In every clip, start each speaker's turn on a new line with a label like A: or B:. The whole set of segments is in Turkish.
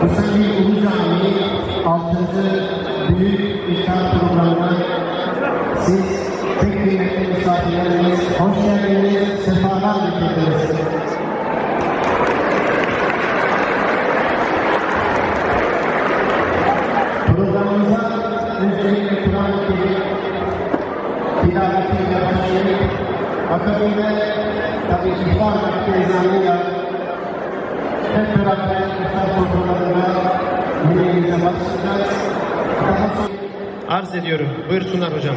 A: Kısacı Ulu Cami 6. Büyük İftar Programı'na siz tek kıymetli misafirlerimiz, hoş geldiniz, sefalar getirdiniz. Programımıza öncelikle Kur'an-ı Kerim tilavetiyle başlayıp akabinde tabi ihbar ve ezanıyla hep beraber iftar sofralarına yüreğimize başlayacağız.
B: Arz ediyorum. Buyursunlar hocam.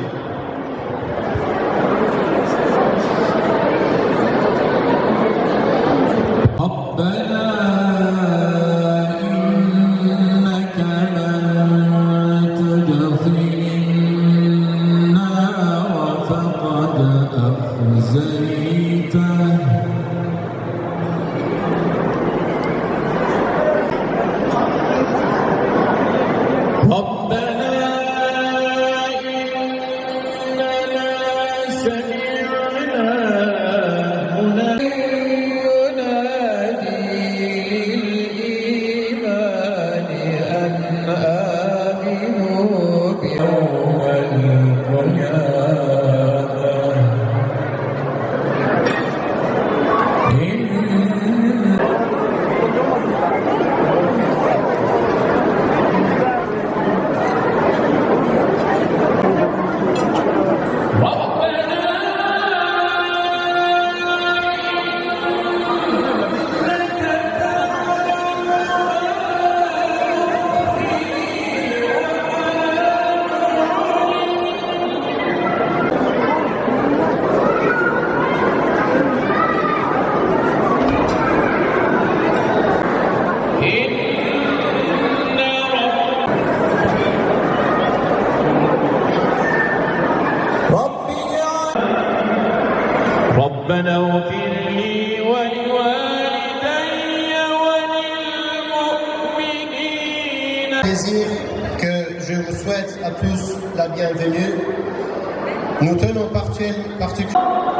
C: Nous tenons parti- particulièrement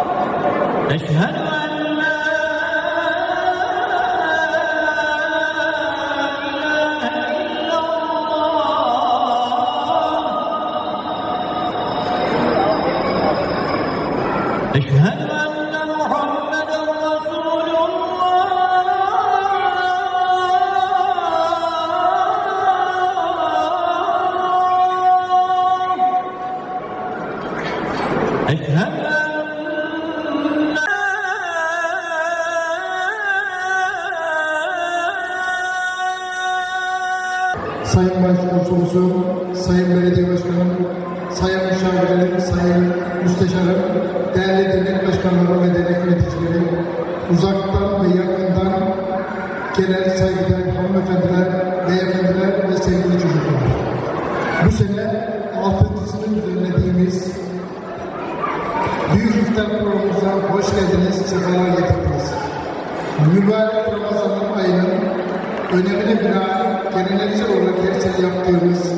D: başkanlarım ve dernek yöneticileri, uzaktan ve yakından gelen saygıdeğer hanımefendiler, beyefendiler ve sevgili çocuklar. Bu sene altıncısını düzenlediğimiz Büyük İftar programımıza hoş geldiniz, sefalar getirdiniz. Mübarek Ramazan ayının önemine binaen geleneksel olarak her sene yaptığımız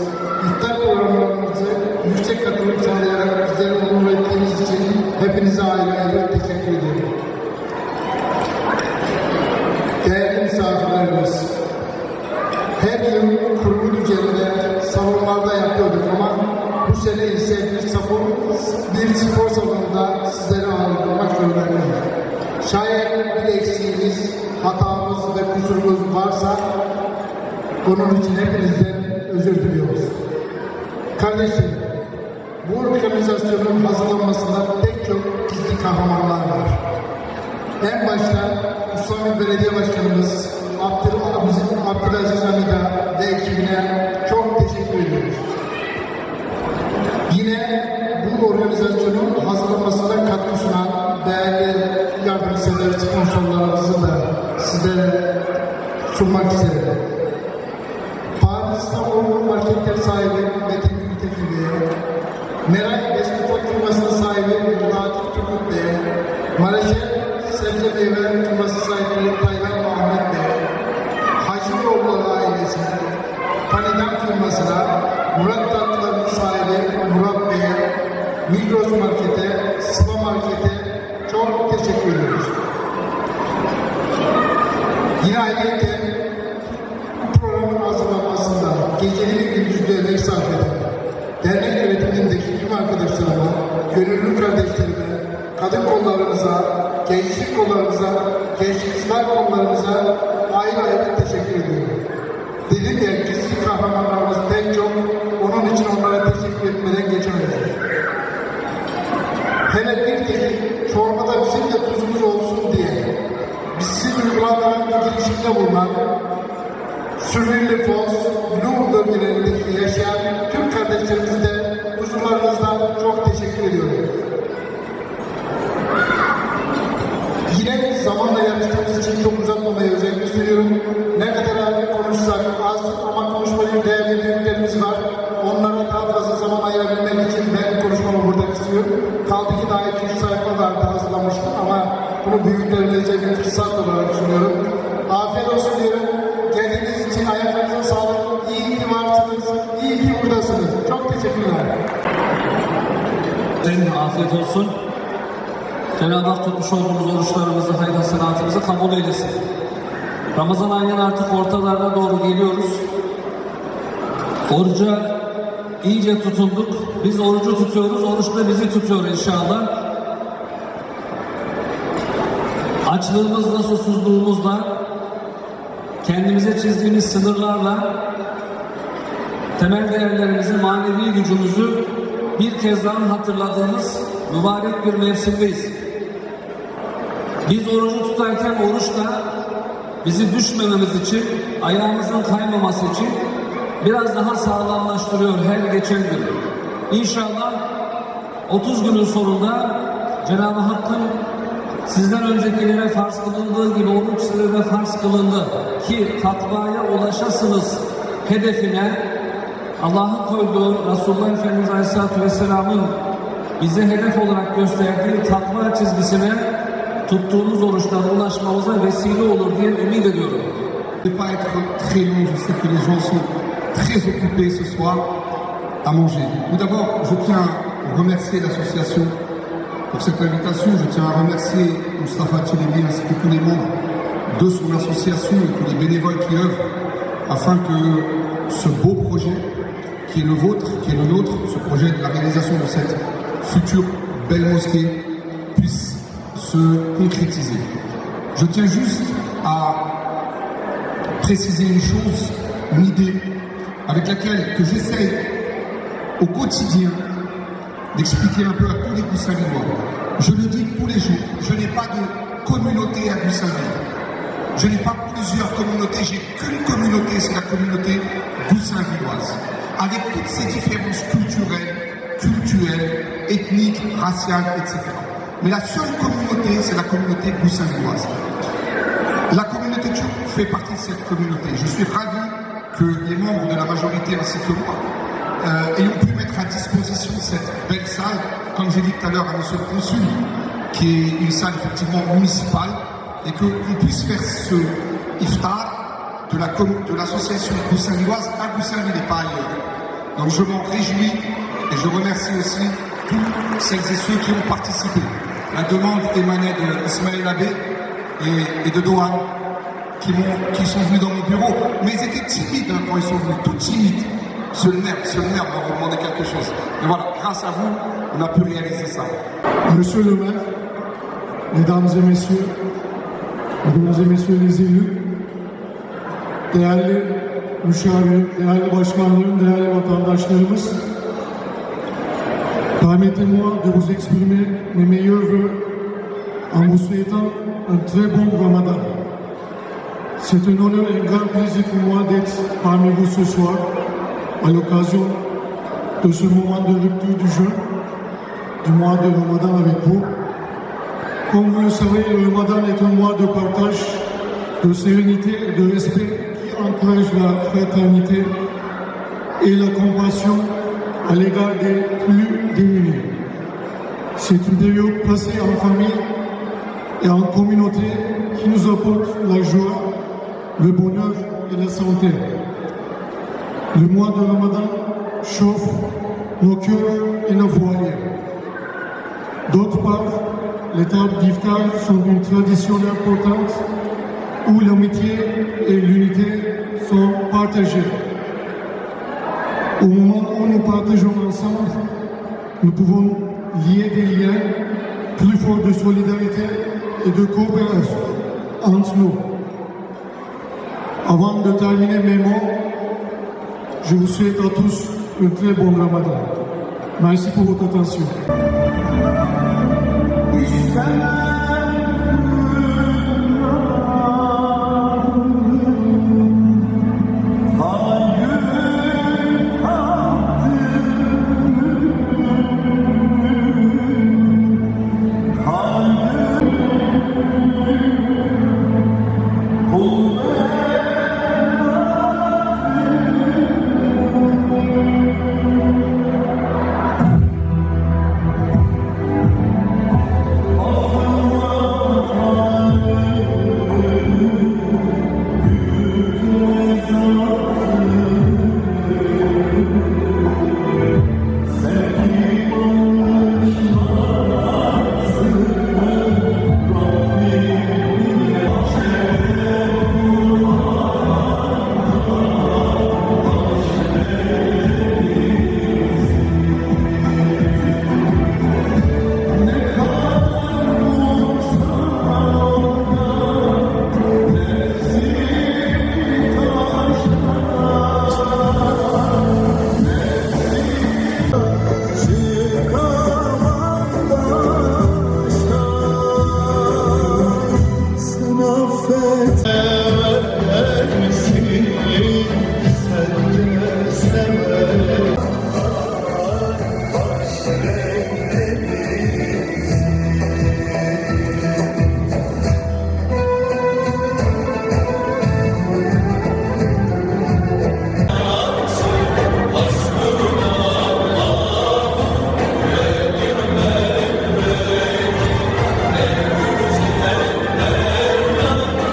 D: hatamız ve kusurumuz varsa onun için hepinizden özür diliyoruz. Kardeşim, bu organizasyonun hazırlanmasında pek çok gizli kahramanlar var. En başta Usami Belediye Başkanımız Abdül, bizim Abdülaziz Amida ve ekibine çok teşekkür ediyoruz. Yine bu organizasyonun sunmak isterim. Paris İstanbul Marketler sahibi Metin Gültekin Bey'e, Meray Besmutlu firmasının sahibi Fatih Turgut Bey'e, Maraşe Sebze Meyve firması sahibi Taylan Ahmet Bey'e, Hacı Yolları ailesine, Panidan firmasına, Murat Tatlıların sahibi Murat Bey'e, Migros Market'e, Sıla Market'e çok teşekkür ediyoruz. Yine ayrıca bu programın hazırlanmasında geceli ve gündüzlü emek sarf eden dernek yönetimindeki tüm arkadaşlarıma kardeşlerime, kadın kollarımıza, gençlik kollarımıza, gençlik hizmet kollarımıza ayrı ayrı teşekkür ediyorum. Dedim ya gizli kahramanlarımız pek çok, onun için onlara teşekkür etmeden geçemeyiz. Hele bir dedi, çorbada bizim de tuzumuz olsun diye, bizsiz uygulamaların bir girişimde bulunan, Sürüllü Fos, bunu büyüklerimize bir fırsat olarak sunuyorum. Afiyet olsun diyorum. Geldiğiniz için ayaklarınıza sağlık. İyi ki varsınız. İyi ki buradasınız. Çok teşekkürler.
E: Senin afiyet olsun. Cenab-ı Hak tutmuş olduğumuz oruçlarımızı, hayır hasenatımızı kabul eylesin. Ramazan ayının artık ortalarına doğru geliyoruz. Oruca iyice tutunduk. Biz orucu tutuyoruz, oruç da bizi tutuyor inşallah. Açlığımızla, susuzluğumuzla, kendimize çizdiğimiz sınırlarla temel değerlerimizi, manevi gücümüzü bir kez daha hatırladığımız mübarek bir mevsimdeyiz. Biz orucu tutarken oruçla bizi düşmememiz için, ayağımızın kaymaması için biraz daha sağlamlaştırıyor her geçen gün. İnşallah 30 günün sonunda Cenab-ı Hakk'ın sizden öncekilere farz kılındığı gibi oruç size farz kılındı ki takvaya ulaşasınız hedefine Allah'ın koyduğu Resulullah Efendimiz Aleyhisselatü Vesselam'ın bize hedef olarak gösterdiği takva çizgisine tuttuğumuz oruçlara ulaşmamıza vesile olur diye ümit ediyorum.
F: Ne pas être très long, je sais que les gens sont très occupés ce soir à manger. Tout d'abord, je tiens à remercier l'association pour cette invitation. Je tiens à remercier Moustapha Tchelebi ainsi que tous les membres de son association et tous les bénévoles qui œuvrent afin que ce beau projet qui est le vôtre, qui est le nôtre, ce projet de la réalisation de cette future belle mosquée puisse se concrétiser. Je tiens juste à préciser une chose, une idée avec laquelle que j'essaye au quotidien d'expliquer un peu à tous les Goussainvillois. Je le dis tous les jours, je n'ai pas de communauté à Goussainville. Je n'ai pas plusieurs communautés, j'ai qu'une communauté, c'est la communauté goussainvilloise. Avec toutes ses différences culturelles, culturelles, ethniques, raciales, etc. Mais la seule communauté, c'est la communauté goussainvilloise. La communauté turque fait partie de cette communauté. Je suis ravi que les membres de la majorité ainsi que moi euh, ayons pu mettre à disposition cette belle salle, comme j'ai dit tout à l'heure à Monsieur le Consul, qui est une salle effectivement municipale, et qu'on puisse faire ce iftar de la l'association Goussainvilloise à Goussainville et pas ailleurs. Donc je m'en réjouis et je remercie aussi tous celles et ceux qui ont participé. La demande émanait de Ismaël Abbé et, et de Dohan qui sont venus dans mon bureau, mais ils étaient timides hein, quand ils sont venus, tout timides. Seul le maire va vous demander quelque chose. Et voilà, grâce à vous, on a pu réaliser ça.
G: Monsieur le maire, mesdames et messieurs, mesdames et messieurs les élus, değerli müşavir, değerli başkanlarım, değerli vatandaşlarımız, permettez-moi de vous exprimer mes meilleurs voeux en vous souhaitant un très bon ramadan. C'est un honneur et un grand plaisir pour moi d'être parmi vous ce soir à l'occasion de ce moment de rupture du jeûne du mois de Ramadan avec vous. Comme vous le savez, le Ramadan est un mois de partage, de sérénité de respect qui encourage la fraternité et la compassion à l'égard des plus démunis. C'est une période passée en famille et en communauté qui nous apporte la joie, le bonheur et la santé. Le mois de Ramadan chauffe nos cœurs et nos foyers. D'autre part, les tables d'iftar sont une tradition importante où l'amitié et l'unité sont partagées. Au moment où nous partageons ensemble, nous pouvons lier des liens plus forts de solidarité et de coopération entre nous. Avant de terminer mes mots, je vous souhaite à tous un très bon ramadan. Merci pour votre attention.